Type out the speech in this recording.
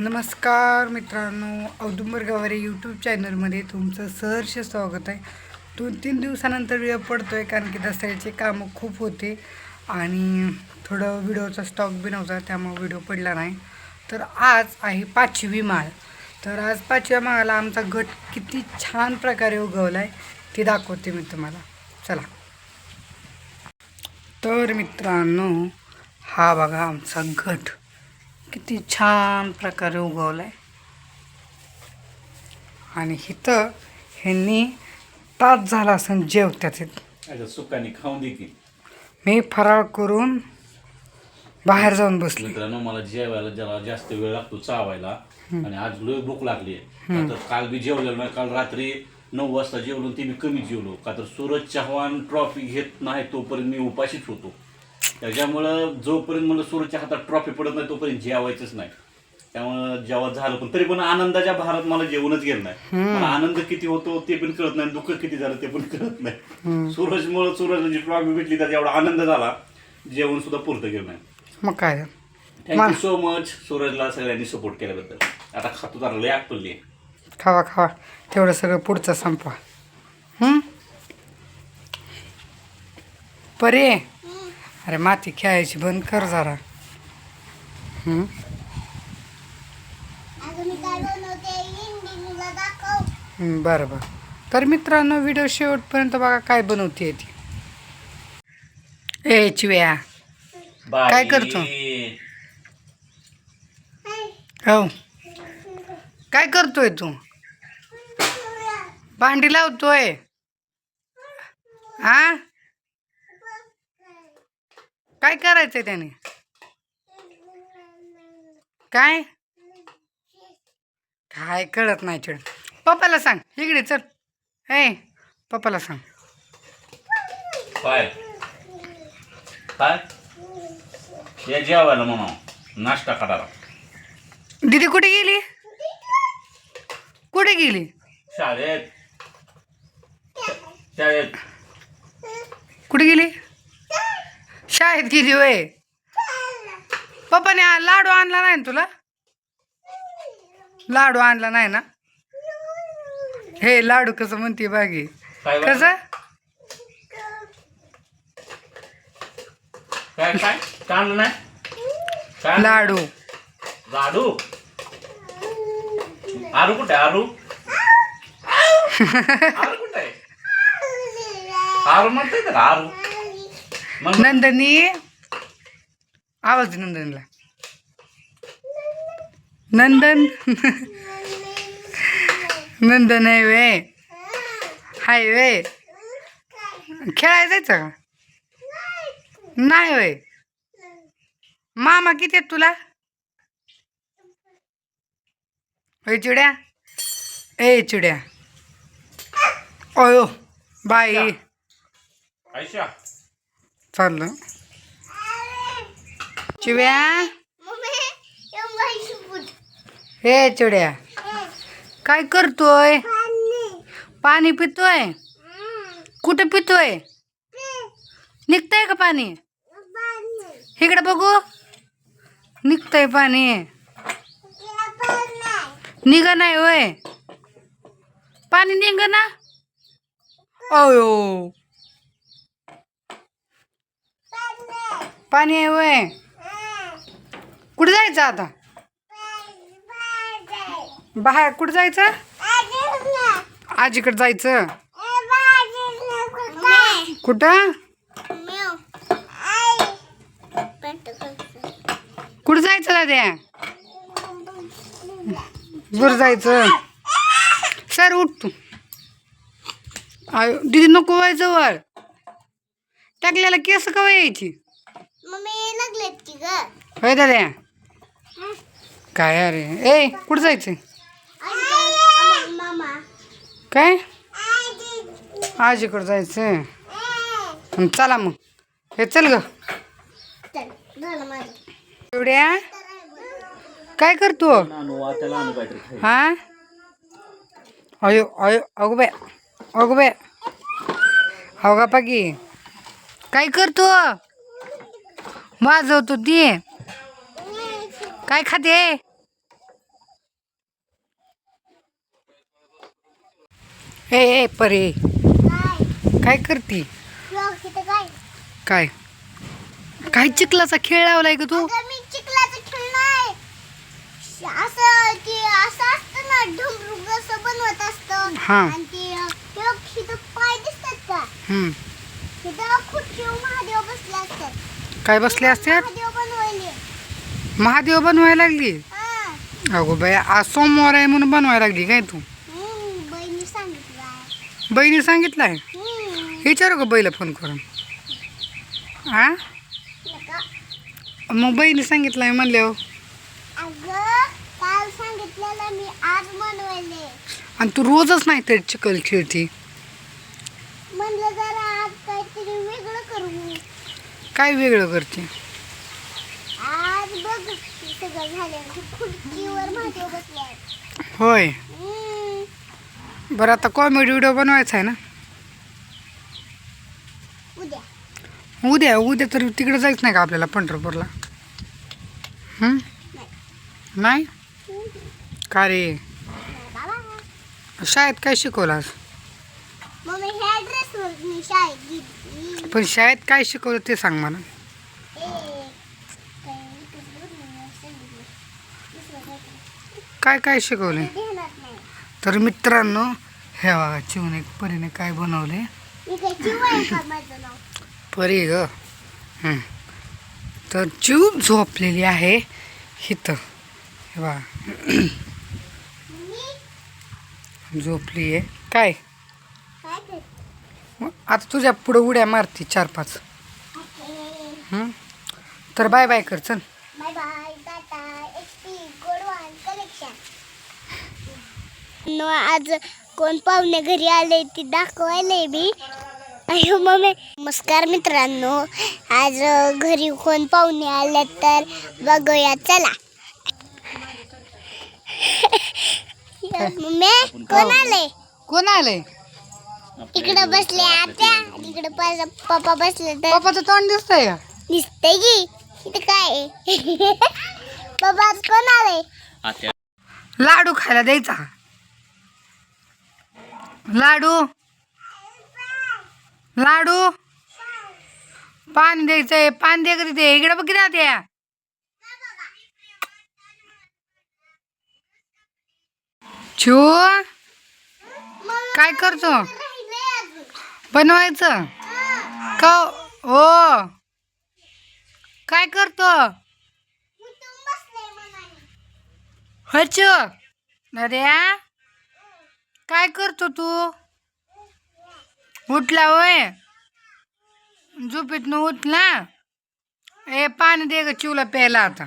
नमस्कार मित्रांनो औदुंबर गवारे यूट्यूब चॅनलमध्ये तुमचं सहर्ष स्वागत आहे. दोन तीन दिवसानंतर वेळ पडतो आहे कारण की दसऱ्याचे कामं खूप होते आणि थोडं व्हिडिओचा स्टॉक बी नव्हता त्यामुळे व्हिडिओ पडला नाही. तर आज आहे पाचवी माळ. तर आज पाचव्या माळाला आमचा गट किती छान प्रकारे उगवला आहे ते दाखवते मी तुम्हाला. चला. तर मित्रांनो हा बघा आमचा गट. किती छान प्रकारे उगवला आहे आणि इथं ह्यांनी तास झाला असं. अच्छा सुकानी खाऊन दे की. मी फराळ करून बाहेर जाऊन बसले. मित्रांनो मला जेवायला जरा जास्त वेळ लागतो चावायला. आणि आज लय भूक लागली आहे. तर काल बी जेवलेलो नाही काल रात्री नऊ वाजता जेवलो ते मी कमी जेवलो. का तर सूरज चव्हाण ट्रॉफी घेत नाही तोपर्यंत मी उपाशीच होतो. त्याच्यामुळं जोपर्यंत मला सूरजच्या हातात ट्रॉफी पडत नाही तोपर्यंत जेवायचंच नाही. त्यामुळं जेव्हा झालं पण तरी पण आनंदाच्या भारत मला जेवणच गेलं नाही. मला आनंद किती होतो ते पण कळत नाही दुःख किती झालं ते पण कळत नाही. सूरजमुळं सूरज जी ट्रॉफी भेटली त्याचा एवढा आनंद झाला जेवण सुद्धा पुरतं गेलं नाही. मग काय? थँक्यू सो मच सूरजला सगळ्यांनी सपोर्ट केल्याबद्दल. आता खातो जरा लय आकलली खावा खावा. तेवढं सगळं पुढचं संपवा? परे. अरे माती खेळायची बंद कर जरा. हं? अगं मी काय बनवते? इंडिगोला दाखव. हं, बरं बरं. तर मित्रांनो व्हिडिओ शेवटपर्यंत बघा काय बनवते ती. ए चिव्या काय करतो? हो. काय करतोय तू? भांडी लावतोय. हा काय करायचंय त्याने? काय? काय कळत नाही चिड. पप्पाला सांग. इकडे चल. ए पप्पाला सांग. काय काय या जेवायला म्हणा नाश्ता करायला. दीदी कुठे गेली? कुठे गेली? शाळेत. शाळेत. कुठे गेली? शाळेत गेली वय पप्पाने लाडू आणला नाही ना तुला? लाडू आणला नाही ना? हे लाडू कसं म्हणते बागी? कसं? काय काय? काढलं नाही? काय लाडू. लाडू? आरू कुठे? आरू? आरू कुठे? आरू म्हणते आरू. नंदनी आवाज नंदनीला. नंदन नंदन आहे वे. हाय वे. खेळायला जायचं का? नाही वय मामा किती आहेत तुला? होय चिड्या? ए चिड्या. अयो बाई. आयशा. चाललं. चिव्या हे चिड्या काय करतोय? पाणी पितोय? कुठं पितोय? निघतंय का पाणी? इकडे बघू. निघतंय पाणी. निघा नाही होय. पाणी निघ ना. अयो. पाणी आहे वय. कुठं जायचं आता? बाहेर कुठं जायचं? आजीकडे जायचं. कुठं? कुठं जायचं दाद्या? दूर जायचं. सर उठ तू. दिदी नको व्हायचं वर टाकलेला केस कवा यायची? मम्मी लागलेत की ग? होय दाद्या. काय अरे? ए कुठं जायचं? मामा. काय? आजीकडं जायचं. हं, चला मग. हे चल ग. चल झालं माझं एवढ्या? काय करतो. हा? अयो अयो अगो बाय. अगो बाय. हो का. पाकी काय करतो? वाजवतो ते. काय खाते? ए परे. काय करते? काय? काय चिखलाचा खेळ लावलाय का तू? मी चिखलाचा खेळ नाही. असं असं असतं ना ढुंगरुंग असं बनवत असतं. पाय दिसतात का? हम्म. खूप महादेव काय बसले असतात महादेव बनवायला. लागली? अगो बाई आज सोमवार आहे म्हणून बनवायला लागली काय तू? बहिणी सांगितलं हम्म, विचारू का बैला फोन करून. हा. मग बहिणी सांगितलंय म्हणल्यावर? अगं काल सांगितलेलं मी आज बनवले आणि तू रोजच नाही तर चिखल खेळती म्हणलं जरा आज काहीतरी वेगळं करू काय वेगळं करते? आज बघ सगळं झालं खुर्चीवर महादेव बसले आहेत. होय. हम्म, बरं आता कॉमेडी व्हिडिओ बनवायचा आहे ना? उद्या. उद्या उद्या तर तिकडे जायचं नाही का आपल्याला पंढरपूरला? हं? नाही. का रे? बाबा. शाळेत काय शिकवलं आज? मग मी ह्या ड्रेसवर मी शाळेत गेली. पण शाळेत काय शिकवलं ते सांग मला. काय काय शिकवले तर मित्रांनो हे बघा चिवून एक परीने काय बनवले परी ग. तर चिव झोपलेली आहे हिथं हे बघा. झोपली आहे काय? मग आता तुझ्या पुढं उड्या मारते चार पाच. हं? तर बाय बाय कर चल. Bye bye tata H P गोडवान collection आज कोण पाहुणे घरी आले ते दाखवायले मी अयो मम्मी नमस्कार मित्रांनो. आज अ, घरी कोण पाहुणे आले तर बघूया चला. मम्मी कोण आले? कोण आलंय इकडे बसले आत्या. इकडे पप्पा बसले तर. पप्पाचं तोंड दिसतंय का? दिसतंय की. इथं काय आज कोण आले आता लाडू खायला द्यायचा. लाडू. लाडू. पाणी द्यायचंय. पाणी दे कधी ते. इकडे बघ किती त्या छू. काय करतो? बनवायचं? का हो? काय करतो? हच. नद्या काय करतो तू? उठला होय? झोपेतनं उठला? ए पाणी दे ग चिवला प्यायला आता.